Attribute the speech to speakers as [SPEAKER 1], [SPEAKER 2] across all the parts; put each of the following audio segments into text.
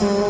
[SPEAKER 1] Christ.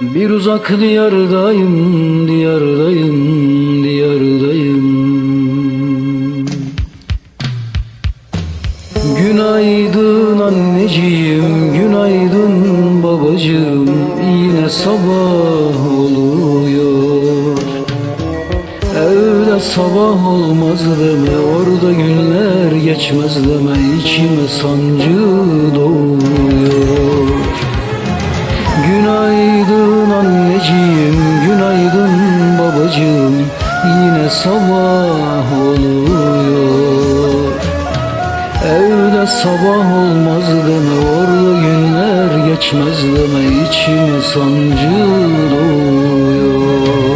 [SPEAKER 1] bir uzak diyardayım, diyardayım, diyardayım. Günaydın anneciğim, günaydın babacığım. Yine sabah oluyor. Evde sabah olmaz deme, orada günler geçmez deme. İçime sancı doğuyor. Anneciğim, günaydın babacığım. Yine sabah oluyor. Evde sabah olmaz deme, orada günler geçmez deme İçime sancı doğuyor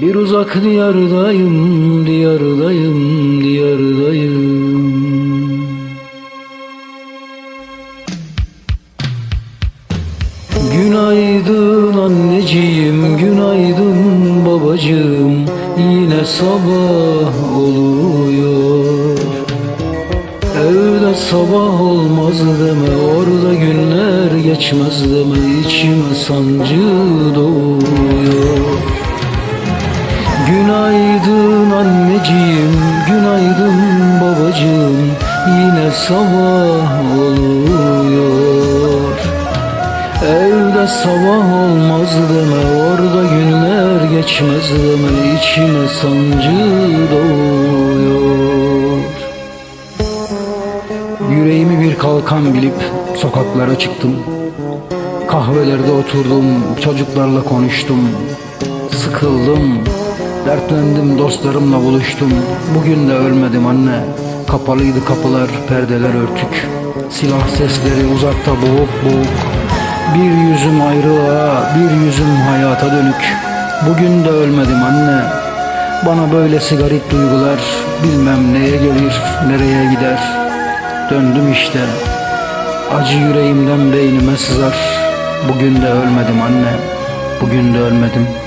[SPEAKER 1] bir uzak diyardayım, diyardayım, diyardayım. Günaydın anneciğim, günaydın babacığım. Yine sabah oluyor. Evde sabah olmaz deme, orada günler geçmez deme. İçime sancı doğuyor. Günaydın anneciğim, günaydın babacığım. Yine sabah oluyor. Evde sabah olmaz deme, orada günler geçmez deme. İçime sancı doğuyor. Yüreğimi bir kalkan bilip sokaklara çıktım. Kahvelerde oturdum, çocuklarla konuştum. Sıkıldım, dertlendim, dostlarımla buluştum. Bugün de ölmedim anne. Kapalıydı kapılar, perdeler örtük. Silah sesleri uzakta boğuk boğuk. Bir yüzüm ayrılığa, bir yüzüm hayata dönük. Bugün de ölmedim anne. Bana böylesi garip duygular Bilmem neye gelir, nereye gider. Döndüm işte. Acı yüreğimden beynime sızar. Bugün de ölmedim anne. Bugün de ölmedim